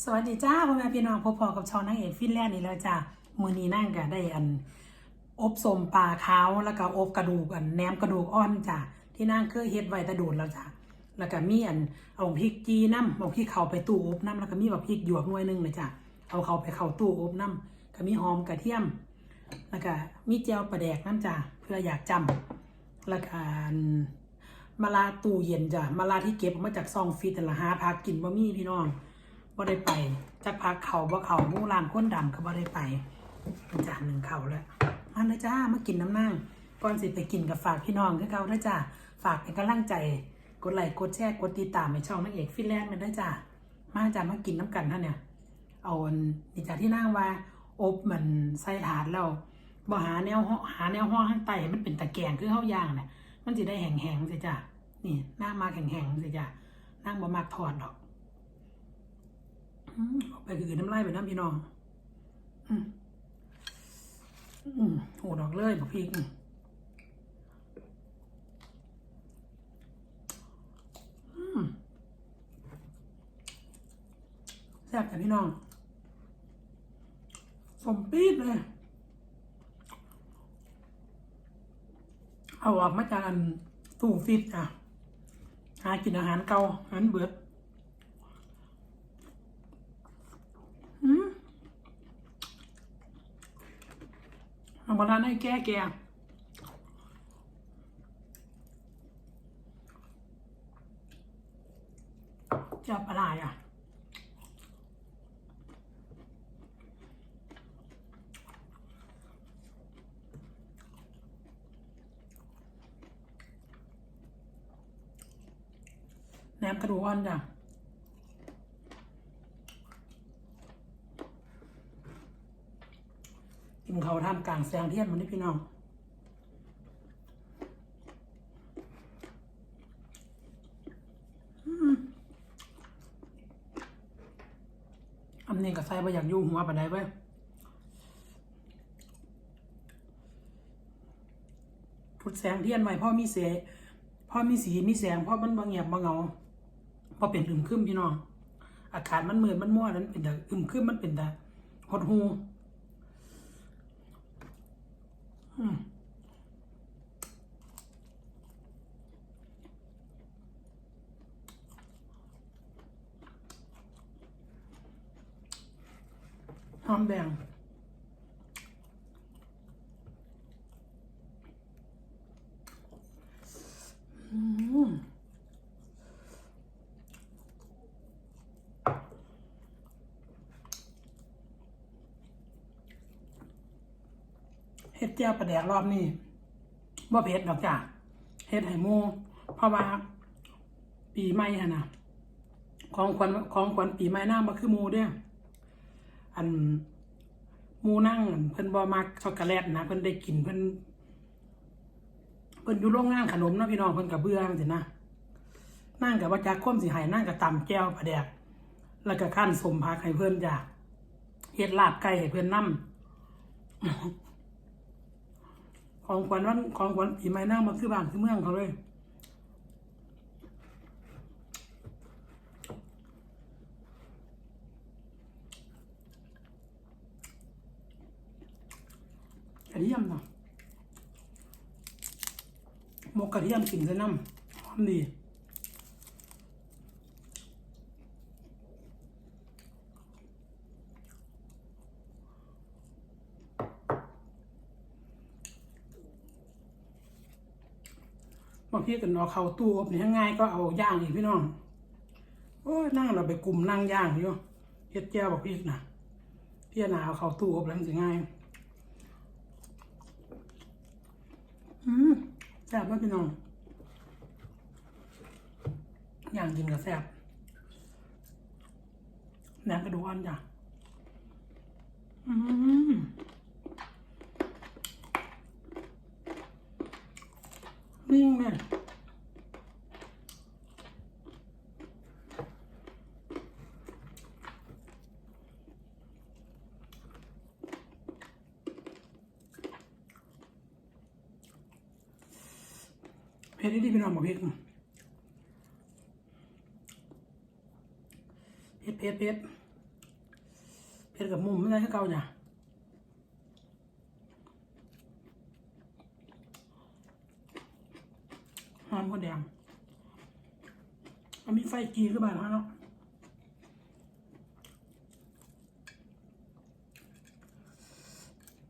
สวัสดีจ้าพ่อแม่พี่น้องพบพอกับช่องนางเอกฟินแลนด์นี่แล้วจ้ามือนี้นั่งก็ได้อัน อบสมปลาขาวแล้วก็อบกระดูกอันแหนมกระดูกอ่อนจ้ะที่นั่งเคยเฮ็ดไว้ตะโดูดแล้วจ้ะแล้วก็มีอันเอาพริกจีน้ำเอาพริกเขาไปตู้อบน้ำแล้วก็มีแบบพริกหยวกหน่วยนึงเลยจ้ะเอาเขาไปเข้าตู้อบน้ำก็มีหอมกระเทียม แล้วก็มีเจียวปลาแดกน้ำจ้ะเพื่ออยากจำแล้วก็อันมะลาตู้เย็นจ้ะมะลาที่เก็บมาจากซองฟิตแต่ละหาพากินบ่มีพี่น้อง บ่ได้ไปจักพักเขาบ่เขามู่ร้านคนดำก็บ่ได้ไปเป็นจานหนึ่งเขาแล้วมาเลยจ้ามากินน้ำนั่งก่อนสิไปกินกับฝากพี่น้องคือเก่าด้วยจ้าฝากเป็นกำลังใจกดไลค์กดแชร์กดติดตามในช่องนักเอกฟินแลนด์มันด้วยจ้ามาจ้ามากินน้ำกันท่านเนี่ยเอาอันนี่จ้าที่นั่งว่าอบมันใส่ถาดแล้วบ่หาแนวห่อหาแนวห่องข้างใต้มันเป็นตะแกรงคือข้าวย่างเนี่ยมันจะได้แห้งๆสิจ้านี่หน้ามาแห้งๆสิจ้านั่งบ่มากทอดดอก ออาไปคือน้ำลายไปน้ำพี่น้องอืมอืมโหดอกเลยบอกพี่แซ่บแต่พี่น้อง สมปีดเลย เอาออกมาจากตู้ฟิตอะ หากินอาหารเก่าอาหารเบิดอืม เอามาทานให้แก้แกงจะปลาไหลอะแหนมกระดูกอ่อนจ้ะ กินเขาท่ามกลางแสงเทียนมันนี่พี่น้องอันนี้ก็ใส่ไปอยากอยู่หัวปานใดเว้ยพุดแสงเทียนไว้พ่อมีเสพ่อมีสีมีแสงพ่อมันบางเงียบบางเงาพ่อเป็นอึมครึมพี่น้อง อากาศมันมืดมันมั่วนั้นเป็นแต่อึมครึมมันเป็นแต่หดหู อืมห อมแดง เฮ็ดเจียวปลาแดกรอบนี้บ่เผ็ดดอกจ้ะเฮ็ดให้หมูเพราะว่าปีใหม่ฮะนะของขวัญของขวัญปีใหม่น้ามาคือหมูเด้อ อันมูนั่งเพิ่นบ่มักช็อกโกแลตนะเพิ่นได้กินเพิ่นเพิ่นอยู่โรงงานขนมเนาะพี่น้องเพิ่นก็เบื่อจังซี่นะนั่งกับว่าจักคมสิให้นั่งกับตำแก้วปลาแดกแล้วก็ขั้นสมผักให้เพิ่นจ้ะเฮ็ดลาบไก่ให้เพิ่นนำของขวัญวันของขวัญปีใหม่หน้ามาคือบ้านคือเมืองเขาเลย เทียมเนาะหมกกระเทียมกินใส่น้ำหอมดีบางทีกันเอาเข้าตู้อบนี่ง่ายก็เอาย่างอีกพี่น้องโอ้ยนั่งเราไปกลุ่มนั่งย่างอยู่เฮ็ดแก้วบอกพี่นะพี่นาเอาเข้าตู้อบแล้วมันจะง่าย อืมแซ่บมากพี่น้อง อย่างกินกับแซ่บแหนมกระดูกอ่อนจ้ะอืมวิ่งเลย เผ็ดดีๆพี่น้องบอกเผ็ดเผ็ดเผ็ดเผ็ดเฮ็ดกับมุมไม่ได้ให้เก่าจ้ะหอมก็แดงมันมีไฟกีขึ้นมาแล้วเนาะ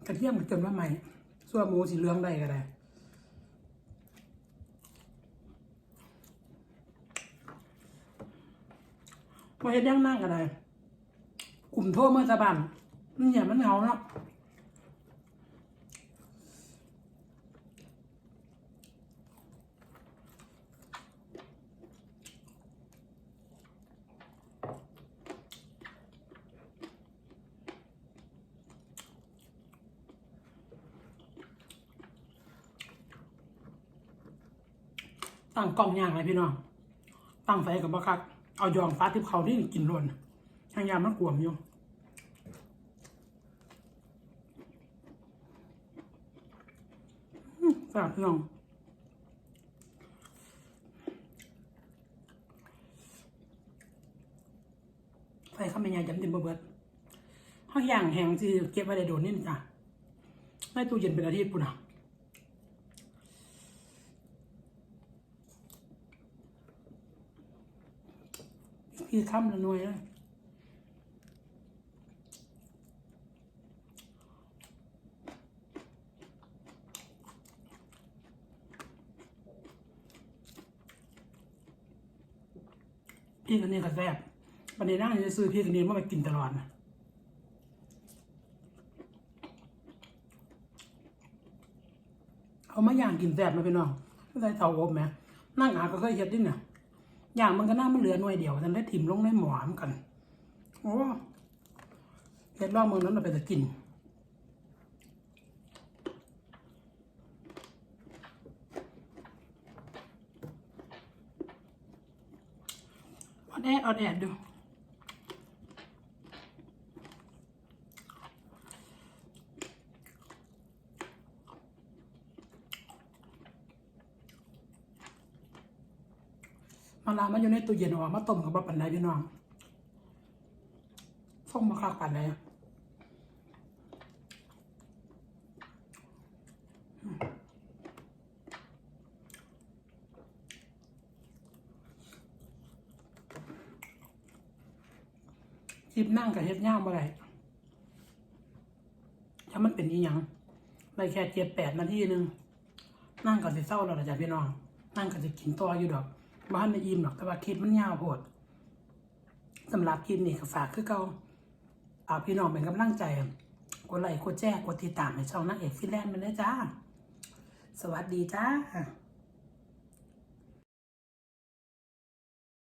กระเทียมมันจนว่าใหม่ส่วนหมูสีเหลืองได้ก็ได้ มาเฮ็ดย่างนั่งกันเลยกลุ่มโทษเมื่อตะบันมันเหยียมันเหงาเนาะตั้งกล้องย่างเลยพี่น้อง ตั้งไฟกับบักคัก เอายองฟ้าทิพเขาที่กินล้วนทางยามมันกวมอยู่อื้อแซ่บพี่น้องไฟข้ามเป็นไงจำเต็มเบิดห้องย่างแห้งที่เก็บไว้ได้โดนนี่จ้ะในตู้เย็นเป็นอาทิตย์ปุ่นอะ พี่คำละหน่วยเลยพี่กันนี่ก็แซ่บวันนี้นั่งจะซื้อพี่กันนี่มาไปกินตลอดนะเอามาย่างกินแซ่บมาพี่น้องไม่ใส่เตาอบไหมนั่งอาก็เคยเห็ดดิเนี่ย อย่างมันก็น่ามันเหลือหน่วยเดียวฉันได้ถิ่มลงในหมอมกันโอ้เฮ็ดรอบเมืองนั้นเราไปจะกินอดแอดออดแอดดู มาลามาอยู่ในตู้เย็นออกมาต้มกับบัปันไดพี่น้องส่งมาคักปันไดคลิปนั่งกับเฮ็ดย่างบ่ได้ถ้ามันเป็นอีหยังได้แค่เจ็ดแปดนาทีหนึง นั่งกับสิเศร้าแล้วล่ะจ้ะพี่น้อง นั่งกับสิกินต่ออยู่ดอก บ้านในอิ่มหรอกแต่ว่าคลิปมันยาวโพดสำหรับคลิปนี้ก็ฝากคือเก่าเอาพี่น้องเป็นกำลังใจกดไลค์กดแชร์กดติดตามให้ช่องนักเอกฟิแลนด์มันนะจ้า สวัสดีจ้า